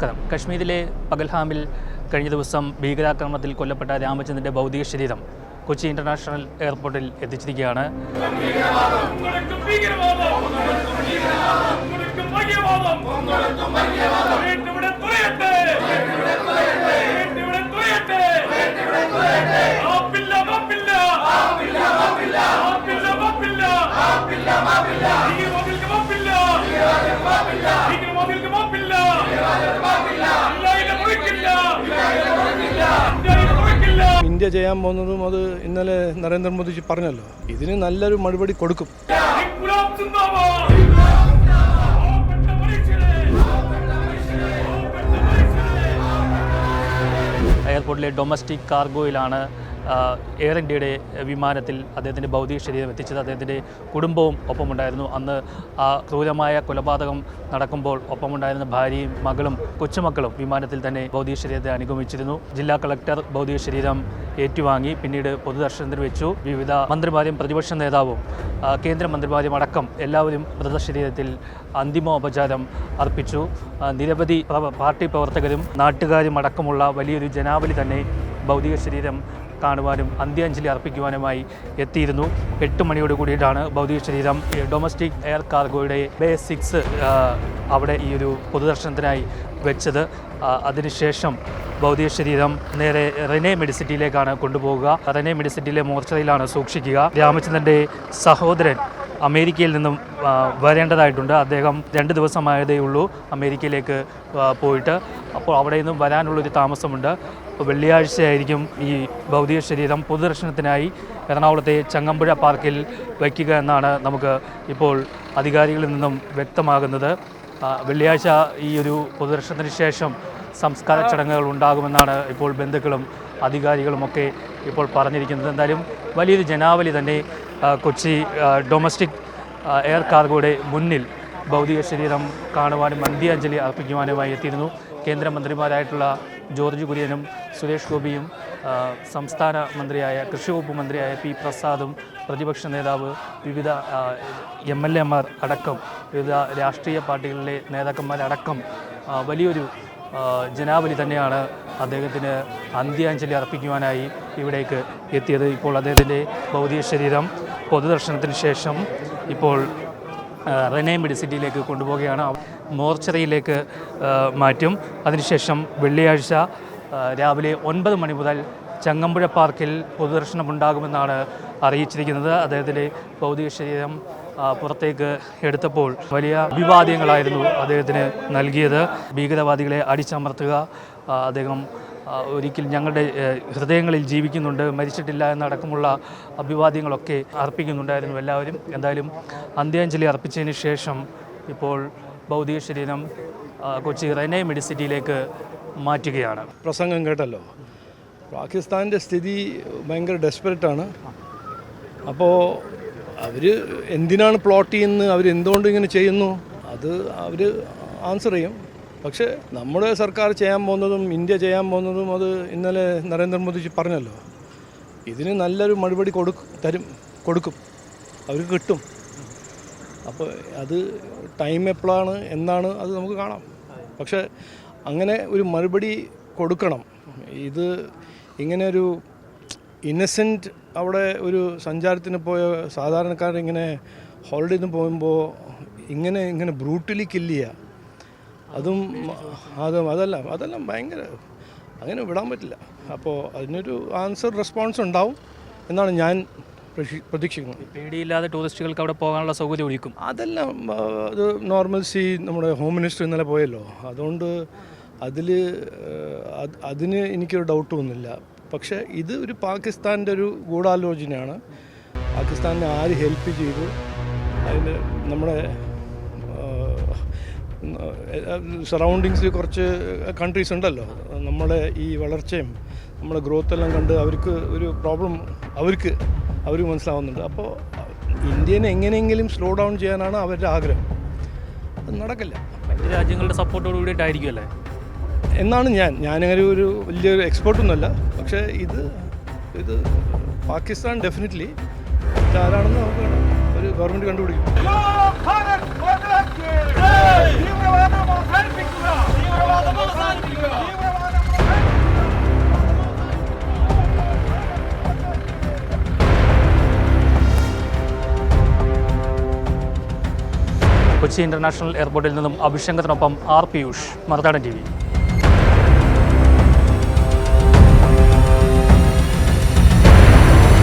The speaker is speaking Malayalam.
നമസ്കാരം. കശ്മീരിലെ പകൽഹാമിൽ കഴിഞ്ഞ ദിവസം ഭീകരാക്രമണത്തിൽ കൊല്ലപ്പെട്ട രാമചന്ദ്രന്റെ ഭൗതിക ശരീരം കൊച്ചി ഇന്റർനാഷണൽ എയർപോർട്ടിൽ എത്തിച്ചിരിക്കുകയാണ്. ഭീകരവാദം. ഇന്ത്യ ചെയ്യാൻ പോകുന്നതും അത് ഇന്നലെ നരേന്ദ്രമോദിജി പറഞ്ഞല്ലോ. ഇതിന് നല്ലൊരു മറുപടി കൊടുക്കും. എയർപോർട്ടിലെ ഡൊമസ്റ്റിക് കാർഗോയിലാണ് എയർ ഇന്ത്യയുടെ വിമാനത്തിൽ അദ്ദേഹത്തിന്റെ ഭൗതിക ശരീരം എത്തിച്ചത് അദ്ദേഹത്തിന്റെ കുടുംബവും ഒപ്പമുണ്ടായിരുന്നു. അന്ന് ആ ക്രൂരമായ കൊലപാതകം നടക്കുമ്പോൾ ഒപ്പമുണ്ടായിരുന്ന ഭാര്യയും മകളും കൊച്ചുമക്കളും വിമാനത്തിൽ തന്നെ ഭൗതിക ശരീരത്തെ അനുഗമിച്ചിരുന്നു. ജില്ലാ കളക്ടർ ഭൗതിക ശരീരം ഏറ്റുവാങ്ങി പിന്നീട് പൊതുദർശനത്തിന് വെച്ചു. വിവിധ മന്ത്രിമാരും പ്രതിപക്ഷ നേതാവും കേന്ദ്രമന്ത്രിമാരും അടക്കം എല്ലാവരും മൃതശരീരത്തിൽ അന്തിമോപചാരം അർപ്പിച്ചു. നിരവധി പാർട്ടി പ്രവർത്തകരും നാട്ടുകാരും അടക്കമുള്ള വലിയൊരു ജനാവലി തന്നെ ഭൗതിക ശരീരം കാണുവാനും അന്ത്യാഞ്ജലി അർപ്പിക്കുവാനുമായി എത്തിയിരുന്നു. എട്ട് മണിയോട് കൂടിയിട്ടാണ് ഭൗതിക ശരീരം ഡൊമസ്റ്റിക് എയർ കാർഗോയുടെ ബേ സിക്സ് അവിടെ ഈ ഒരു പൊതുദർശനത്തിനായി വെച്ചത്. അതിനുശേഷം ഭൗതിക ശരീരം നേരെ റെനെ മെഡിസിറ്റിയിലേക്കാണ് കൊണ്ടുപോകുക റെനെ മെഡിസിറ്റിയിലെ മോർച്ചറിയിലാണ് സൂക്ഷിക്കുക. രാമചന്ദ്രന്റെ സഹോദരൻ അമേരിക്കയിൽ നിന്നും വരേണ്ടതായിട്ടുണ്ട്. അദ്ദേഹം രണ്ട് ദിവസമായതേ ഉള്ളൂ അമേരിക്കയിലേക്ക് പോയിട്ട്. അപ്പോൾ അവിടെ നിന്നും വരാനുള്ളൊരു താമസമുണ്ട്. വെള്ളിയാഴ്ചയായിരിക്കും ഈ ഭൗതിക ശരീരം പൊതുദർശനത്തിനായി എറണാകുളത്തെ ചങ്ങമ്പുഴ പാർക്കിൽ വയ്ക്കുക എന്നാണ് നമുക്ക് ഇപ്പോൾ അധികാരികളിൽ നിന്നും വ്യക്തമാകുന്നത്. വെള്ളിയാഴ്ച ഈ ഒരു പൊതുദർശനത്തിന് ശേഷം സംസ്കാര ചടങ്ങുകൾ ഉണ്ടാകുമെന്നാണ് ഇപ്പോൾ ബന്ധുക്കളും അധികാരികളുമൊക്കെ ഇപ്പോൾ പറഞ്ഞിരിക്കുന്നത്. എന്തായാലും വലിയൊരു ജനാവലി തന്നെ കൊച്ചി ഡൊമസ്റ്റിക് എയർ കാർഗോയുടെ മുന്നിൽ ഭൗതിക ശരീരം കാണുവാനും അന്ത്യാഞ്ജലി അർപ്പിക്കുവാനുമായി എത്തിയിരുന്നു. കേന്ദ്രമന്ത്രിമാരായിട്ടുള്ള ജോർജ് കുര്യനും സുരേഷ് ഗോപിയും സംസ്ഥാന മന്ത്രിയായ കൃഷി വകുപ്പ് മന്ത്രിയായ പി പ്രസാദും പ്രതിപക്ഷ നേതാവ് വിവിധ എം എൽ എമാർ അടക്കം വിവിധ രാഷ്ട്രീയ പാർട്ടികളിലെ നേതാക്കന്മാരടക്കം വലിയൊരു ജനാവലി തന്നെയാണ് അദ്ദേഹത്തിന് അന്ത്യാഞ്ജലി അർപ്പിക്കുവാനായി ഇവിടേക്ക് എത്തിയത്. ഇപ്പോൾ അദ്ദേഹത്തിന്റെ ഭൗതിക ശരീരം പൊതുദർശനത്തിന് ശേഷം ഇപ്പോൾ റെനെ മെഡിസിറ്റിയിലേക്ക് കൊണ്ടുപോവുകയാണ്. മോർച്ചറിയിലേക്ക് മാറ്റും. അതിനുശേഷം വെള്ളിയാഴ്ച രാവിലെ ഒൻപത് മണി മുതൽ ചങ്ങമ്പുഴ പാർക്കിൽ പൊതുദർശനം ഉണ്ടാകുമെന്നാണ് അറിയിച്ചിരിക്കുന്നത്. അദ്ദേഹത്തിന്റെ ഭൗതിക ശരീരം പുറത്തേക്ക് എടുത്തപ്പോൾ വലിയ അഭിവാദ്യങ്ങളായിരുന്നു അദ്ദേഹത്തിന് നൽകിയത്. ഭീകരവാദികളെ അടിച്ചമർത്തുക അദ്ദേഹം ഒരിക്കൽ ഞങ്ങളുടെ ഹൃദയങ്ങളിൽ ജീവിക്കുന്നുണ്ട് മരിച്ചിട്ടില്ല എന്നടക്കമുള്ള അഭിവാദ്യങ്ങളൊക്കെ അർപ്പിക്കുന്നുണ്ടായിരുന്നു എല്ലാവരും. എന്തായാലും അന്ത്യാഞ്ജലി അർപ്പിച്ചതിന് ശേഷം ഇപ്പോൾ ഭൗതിക ശരീരം കൊച്ചി റെനെ മെഡിസിറ്റിയിലേക്ക് മാറ്റുകയാണ്. പ്രസംഗം കേട്ടല്ലോ. പാകിസ്ഥാന്റെ സ്ഥിതി ഭയങ്കര ഡെസ്പെറേറ്റാണ് അപ്പോൾ അവർ എന്തിനാണ് പ്ലോട്ട് ചെയ്യുന്നത്? അവർ എന്തുകൊണ്ട് ഇങ്ങനെ ചെയ്യുന്നു? അത് അവർ ആൻസർ ചെയ്യും. പക്ഷേ നമ്മുടെ സർക്കാർ ചെയ്യാൻ പോകുന്നതും ഇന്ത്യ ചെയ്യാൻ പോകുന്നതും അത് ഇന്നലെ നരേന്ദ്രമോദിജി പറഞ്ഞല്ലോ. ഇതിന് നല്ലൊരു മറുപടി കൊടുക്കും തരും കൊടുക്കും. അവർക്ക് കിട്ടും. അപ്പോൾ അത് ടൈം എപ്പോഴാണ് എന്നാണ് അത് നമുക്ക് കാണാം. പക്ഷേ അങ്ങനെ ഒരു മറുപടി കൊടുക്കണം. ഇത് ഇങ്ങനെ ഒരു ഇന്നസെന്റ് അവിടെ ഒരു സഞ്ചാരത്തിന് പോയ സാധാരണക്കാരിങ്ങനെ ഹോളിഡേന്ന് പോകുമ്പോൾ ഇങ്ങനെ ഇങ്ങനെ ബ്രൂട്ടലി കില്ല് ചെയ്യുക അതും അതും അതല്ല അതെല്ലാം ഭയങ്കര അങ്ങനെ വിടാൻ പറ്റില്ല. അപ്പോൾ അതിനൊരു ആൻസർ റെസ്പോൺസ് ഉണ്ടാവും എന്നാണ് ഞാൻ പ്രതീക്ഷിക്കുന്നത്. പേടിയില്ലാതെ ടൂറിസ്റ്റുകൾക്ക് അവിടെ പോകാനുള്ള സൗകര്യം ഒഴിക്കും അതെല്ലാം അത് നോർമൽ സി നമ്മുടെ ഹോം മിനിസ്റ്റർ ഇന്നലെ പോയല്ലോ. അതുകൊണ്ട് അതിൽ അതിന് എനിക്കൊരു ഡൗട്ട് ഒന്നുമില്ല. പക്ഷേ ഇത് ഒരു പാകിസ്ഥാന്റെ ഒരു ഗൂഢാലോചനയാണ്. പാകിസ്ഥാനെ ആര് ഹെൽപ്പ് ചെയ്തു? അതിന് നമ്മുടെ സറൗണ്ടിങ്സിൽ കുറച്ച് കൺട്രീസ് ഉണ്ടല്ലോ. നമ്മുടെ ഈ വളർച്ചയും നമ്മുടെ ഗ്രോത്ത് എല്ലാം കണ്ട് അവർക്ക് ഒരു പ്രോബ്ലം അവർക്ക് അവർ മനസ്സിലാവുന്നുണ്ട്. അപ്പോൾ ഇന്ത്യനെ എങ്ങനെയെങ്കിലും സ്ലോ ഡൗൺ ചെയ്യാനാണ് അവരുടെ ആഗ്രഹം. അത് നടക്കില്ല. മറ്റ് രാജ്യങ്ങളുടെ സപ്പോർട്ടോട് കൂടിയിട്ടായിരിക്കും അല്ലേ? എന്നാണ് ഞാൻ ഞാനങ്ങനെ ഒരു വലിയൊരു എക്സ്പേർട്ടൊന്നുമല്ല പക്ഷേ ഇത് ഇത് പാകിസ്ഥാൻ ഡെഫിനറ്റ്ലി ഇതാരാണെന്ന് നമുക്ക് ഒരു ഗവൺമെന്റ് കണ്ടുപിടിക്കും. കൊച്ചി ഇന്റർനാഷണൽ എയർപോർട്ടിൽ നിന്നും അഭിഷേകത്തിനൊപ്പം R Piyush Marunadan T V.